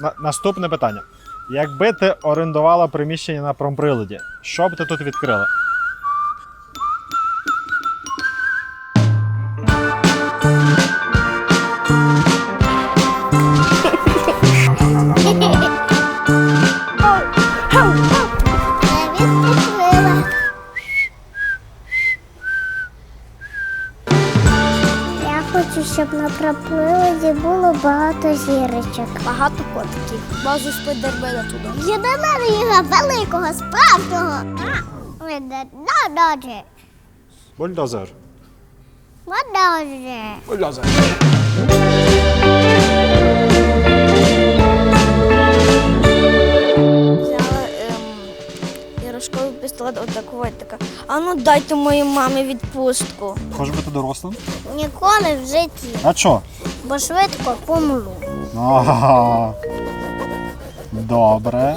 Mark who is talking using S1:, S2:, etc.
S1: На- наступне питання. Якби ти орендувала приміщення на промприладі, що б ти тут відкрила?
S2: Хочу, щоб на пропливоді було багато зірочок.
S3: Багато котиків. Базу спайдермена туди.
S2: Єдиноріга великого, справжнього. Бульдозер.
S1: Бульдозер.
S2: Водоже.
S1: Бульдозер.
S3: Іграшковий до такого така. А ну дайте моїй мамі відпустку.
S1: Хочеш бути дорослим?
S2: Ніколи в житті,
S1: А що?
S2: бо швидко помру.
S1: Ага. Добре.